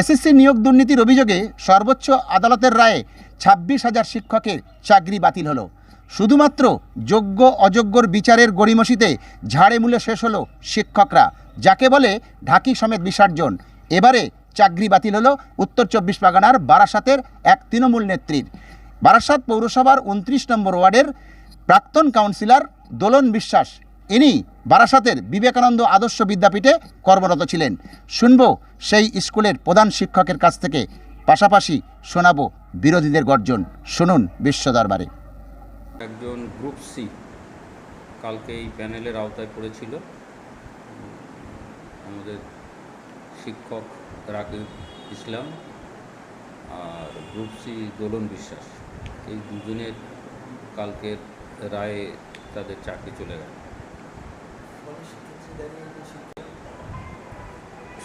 SSC নিয়োগ দুর্নীতির অভিযোগে সর্বোচ্চ আদালতের রায়ে ছাব্বিশ হাজার শিক্ষকের চাকরি বাতিল হলো। শুধুমাত্র যোগ্য অযোগ্যর বিচারের গড়িমসিতে ঝাড়ে মূলে শেষ হলো শিক্ষকরা, যাকে বলে ঢাকি সমেত বিসর্জন। এবারে চাকরি বাতিল হলো উত্তর চব্বিশ পরগনার বারাসাতের এক তৃণমূল নেত্রীর। বারাসাত পৌরসভার উনত্রিশ নম্বর ওয়ার্ডের প্রাক্তন কাউন্সিলর দোলন বিশ্বাস। ইনি বারাসাতের বিবেকানন্দ আদর্শ বিদ্যাপীঠে কর্মরত ছিলেন। শুনব সেই স্কুলের প্রধান শিক্ষকের কাছ থেকে। পাশাপাশি শোনাবো বিরোধীদের গর্জন। শুনুন বিশ্ব দরবারে। একজন গ্রুপ সি কালকে এই প্যানেলের আওতায় পড়েছিল। আমাদের শিক্ষক রাকিব ইসলাম আর গ্রুপ সি দোলন বিশ্বাস। এই দুজনের কালকের রায়ে তাদের চাকরি চলে গেল।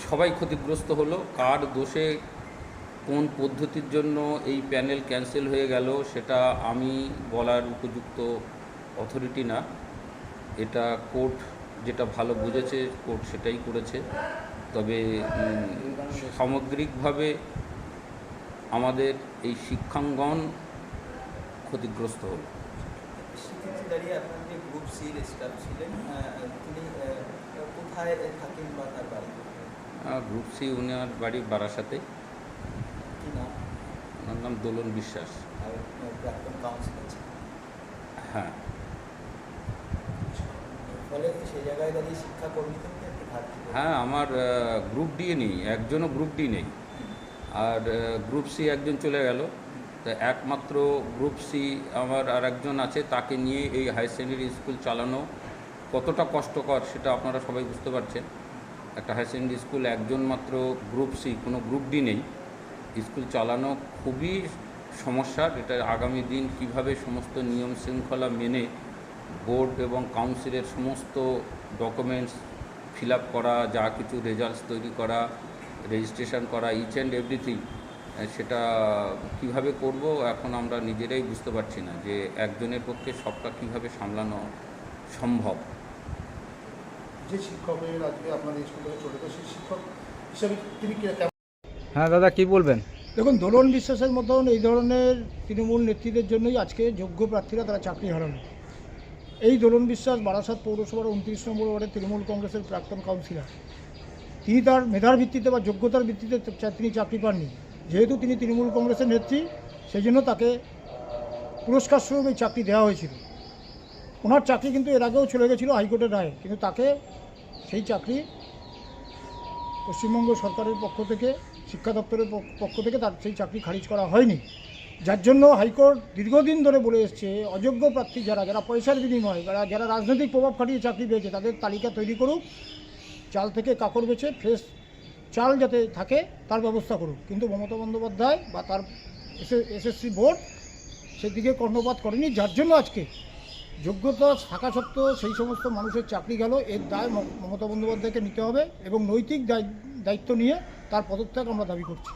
সবাই ক্ষতিগ্রস্ত হলো, কার দোষে কোন পদ্ধতির জন্য এই প্যানেল ক্যান্সেল হয়ে গেল সেটা আমি বলার উপযুক্ত অথরিটি না। এটা কোর্ট যেটা ভালো বুঝেছে কোর্ট সেটাই করেছে। তবে সামগ্রিকভাবে আমাদের এই শিক্ষাঙ্গন ক্ষতিগ্রস্ত হলো। গ্রুপ থাকেন বা তার বাড়ি সি বারাসাতে। ওনার নাম দোলন বিশ্বাস। হ্যাঁ। হ্যাঁ আমার গ্রুপ ডি নেই, একজনও গ্রুপ ডি নেই। আর গ্রুপ সি একজন চলে গেল। তা একমাত্র গ্রুপ সি আমার আর একজন আছে, তাকে নিয়ে এই হাই সেকেন্ডারি স্কুল চালানো কতটা কষ্টকর সেটা আপনারা সবাই বুঝতে পারছেন। একটা হাই সেকেন্ডারি স্কুল একজন মাত্র গ্রুপ সি কোনো গ্রুপ ডি নেই। স্কুল চালানো খুবই সমস্যার এটা আগামী দিন কীভাবে সমস্ত নিয়ম শৃঙ্খলা মেনে বোর্ড এবং কাউন্সিলের সমস্ত ডকুমেন্টস ফিল করা, যা কিছু রেজাল্টস তৈরি করা, রেজিস্ট্রেশন করা ইচ অ্যান্ড এভরিথিং সেটা কীভাবে করব এখন আমরা নিজেরাই বুঝতে পারছি না যে একজনের পক্ষে সবটা কীভাবে সামলানো সম্ভব। যে শিক্ষকের আজকে আপনাদের স্কুল থেকে চলে গেছে শিক্ষক হিসেবে তিনি হ্যাঁ দাদা, কি বলবেন? দেখুন, দোলন বিশ্বাসের মতন এই ধরনের তৃণমূল নেত্রীদের জন্যই আজকে যোগ্য প্রার্থীরা তারা চাকরি হারানো। এই দোলন বিশ্বাস বারাসাত পৌরসভার উনত্রিশ নম্বর ওয়ার্ডের তৃণমূল কংগ্রেসের প্রাক্তন কাউন্সিলর। তিনি তার মেধার ভিত্তিতে বা যোগ্যতার ভিত্তিতে তিনি চাকরি পাননি। যেহেতু তিনি তৃণমূল কংগ্রেসের নেত্রী সেই জন্য তাকে পুরস্কার স্বরূপ এই চাকরি দেওয়া হয়েছিল। ওনার চাকরি কিন্তু এর আগেও চলে গেছিল হাইকোর্টের রায়ে, কিন্তু তাকে সেই চাকরি পশ্চিমবঙ্গ সরকারের পক্ষ থেকে, শিক্ষা দপ্তরের পক- পক্ষ থেকে তার সেই চাকরি খারিজ করা হয়নি। যার জন্য হাইকোর্ট দীর্ঘদিন ধরে বলে এসছে, অযোগ্য প্রার্থী যারা যারা পয়সার বিনিময়ে, যারা যারা রাজনৈতিক প্রভাব খাটিয়ে চাকরি পেয়েছে, তাদের তালিকা তৈরি করুক, চাল থেকে কাকড় বেছে, ফ্রেশ চাল যাতে থাকে, তার ব্যবস্থা করুক। কিন্তু মমতা বন্দ্যোপাধ্যায় বা তার এসএসসি বোর্ড সেদিকে কর্ণপাত করেনি, যার জন্য আজকে যোগ্যতা থাকা সত্ত্বেও সেই সমস্ত মানুষের চাকরি গেল এর দায় মমতা বন্দ্যোপাধ্যায়কে নিতে হবে এবং নৈতিক দায়- দায়িত্ব নিয়ে তার পদত্যাগ আমরা দাবি করছি.